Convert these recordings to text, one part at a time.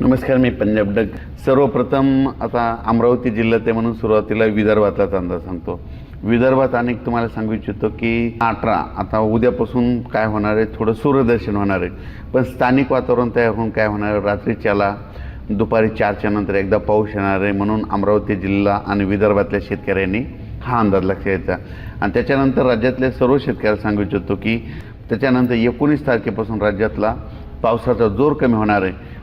नमस्कार मी पंजाब डग. सर्वप्रथम आता अमरावती जिल्ह्यात आहे म्हणून सुरुवातीला विदर्भातलाच अंदाज सांगतो. विदर्भात अनेक तुम्हाला सांगू इच्छितो की अठरा आता उद्यापासून काय होणार आहे? थोडं सूर्यदर्शन होणार आहे. पण स्थानिक वातावरण तयार होऊन काय होणार आहे? रात्रीच्याला दुपारी चारच्या नंतर एकदा पाऊस येणार आहे म्हणून अमरावती जिल्हा आणि विदर्भातल्या शेतकऱ्यांनी हा अंदाज लक्षात घ्यायचा आणि त्याच्यानंतर राज्यातल्या सर्व शेतकऱ्याला सांगू इच्छितो की त्याच्यानंतर एकोणीस तारखेपासून राज्यातला पावसाचा जोर कमी होणार आहे.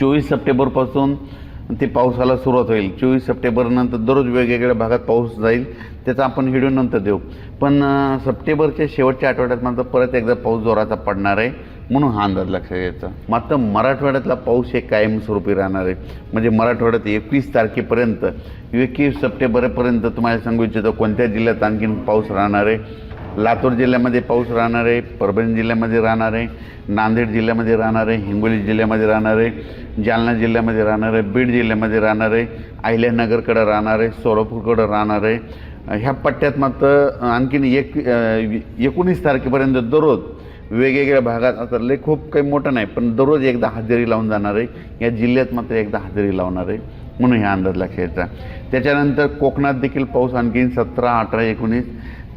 चोवीस सप्टेंबरपासून ते पावसाला सुरुवात होईल. चोवीस सप्टेंबरनंतर दररोज वेगवेगळ्या भागात पाऊस जाईल त्याचा आपण व्हिडिओ नंतर देऊ. पण सप्टेंबरच्या शेवटच्या आठवड्यात मात्र परत एकदा पाऊस जोराचा पडणार आहे म्हणून हा अंदाज लक्षात घ्यायचा. मात्र मराठवाड्यातला पाऊस हे कायमस्वरूपी राहणार आहे. म्हणजे मराठवाड्यात एकवीस तारखेपर्यंत एकवीस सप्टेंबरपर्यंत तुम्हाला सांगू इच्छितो कोणत्या जिल्ह्यात आणखीन पाऊस राहणार आहे लातूर जिल्ह्यामध्ये पाऊस राहणार आहे परभणी जिल्ह्यामध्ये राहणार आहे नांदेड जिल्ह्यामध्ये राहणार आहे हिंगोली जिल्ह्यामध्ये राहणार आहे जालना जिल्ह्यामध्ये राहणार आहे बीड जिल्ह्यामध्ये राहणार आहे अहिल्यानगरकडं राहणार आहे सोलापूरकडं राहणार आहे. ह्या पट्ट्यात मात्र आणखीन एक एकोणीस तारखेपर्यंत दररोज वेगवेगळ्या भागात आता लय खूप काही मोठं नाही पण दररोज एकदा हजेरी लावून जाणार आहे. या जिल्ह्यात मात्र एकदा हजेरी लावणार आहे म्हणून ह्या अंदाज लक्षात यायचा त्याच्यानंतर कोकणात देखील पाऊस आणखीन सतरा अठरा एकोणीस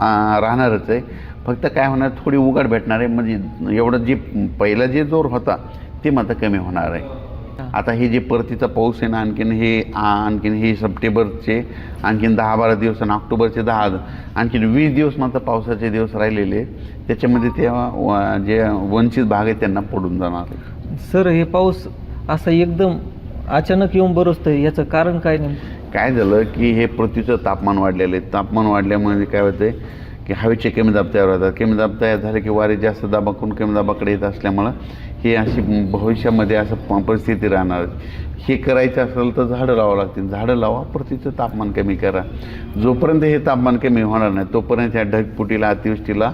राहणारच आहे. फक्त काय होणार थोडी उघड भेटणार आहे. म्हणजे एवढं जे पहिला जे जोर होता ते मात्र कमी होणार आहे. आता हे जे परतीचा पाऊस आहे ना आणखीन हे आणखीन हे सप्टेंबरचे आणखीन दहा बारा दिवस आणि ऑक्टोबरचे दहा आणखीन वीस दिवस मात्र पावसाचे दिवस राहिलेले. त्याच्यामध्ये ते जे वंचित भाग आहे त्यांना पडून जाणार सर हे पाऊस असा एकदम अचानक येऊन बरसतंय. याचं कारण काय नेमकं? काय झालं की हे पृथ्वीचं तापमान वाढलेलं आहे. तापमान वाढल्यामुळे काय होतं की हवेचे कमी दाब तयार होतात. कमी दाब तयार झाले की वारे जास्त दाबाकडून कमी दाबाकडे येत असल्यामुळं हे अशी भविष्यामध्ये असं प- परिस्थिती राहणार. हे करायचं असेल तर झाडं लावावं लागतील. झाडं लावा पृथ्वीचं तापमान कमी करा. जोपर्यंत हे तापमान कमी होणार नाही तोपर्यंत ह्या ढगफुटीला अतिवृष्टीला